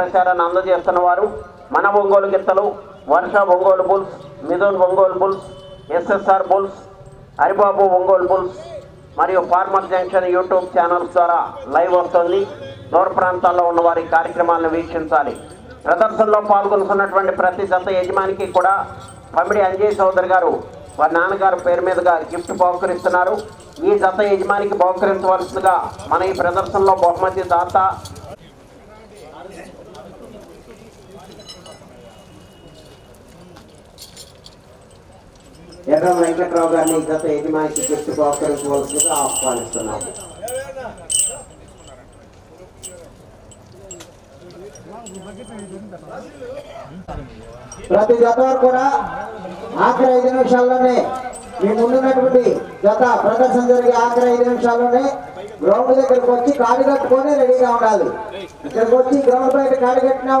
ప్రచారాన్ని అందజేస్తున్న వారు మన ఒంగోలు గిత్తలు Varsha Ongole bulls Mithun Ongole bulls SSR bulls Haribabu Ongole bulls మరియు ఫార్మర్ జంక్షన్ యూట్యూబ్ ఛానల్స్ ద్వారా లైవ్ వస్తుంది. దూర ప్రాంతాల్లో ఉన్న వారి కార్యక్రమాలను వీక్షించాలి. ప్రదర్శనలో పాల్గొనుకున్నటువంటి ప్రతి జత యజమానికి కూడా పమిడి అంజయ్ సోదరి గారు వారి నాన్నగారు పేరు మీదుగా గిఫ్ట్ బహుకరిస్తున్నారు. ఈ జత యజమానికి బహుకరించవలసిందిగా మన ఈ ప్రదర్శనలో బహుమతి దాత ఎర్ర వెంకట్రావు గారిని గత యజమానికి గిఫ్ట్ బహుకరించవలసిందిగా ఆహ్వానిస్తున్నాం. ప్రతి జత వారు కూడా ఆఖరి ఐదు నిమిషాల్లోనే మీ ముందున్నటువంటి జత ప్రదర్శన జరిగే ఆఖరి ఐదు నిమిషాల్లోనే గ్రౌండ్ దగ్గరకు వచ్చి కాడి కట్టుకొని రెడీగా ఉండాలి. ఇక్కడికి వచ్చి గ్రౌండ్ బయట కాడి కట్టినా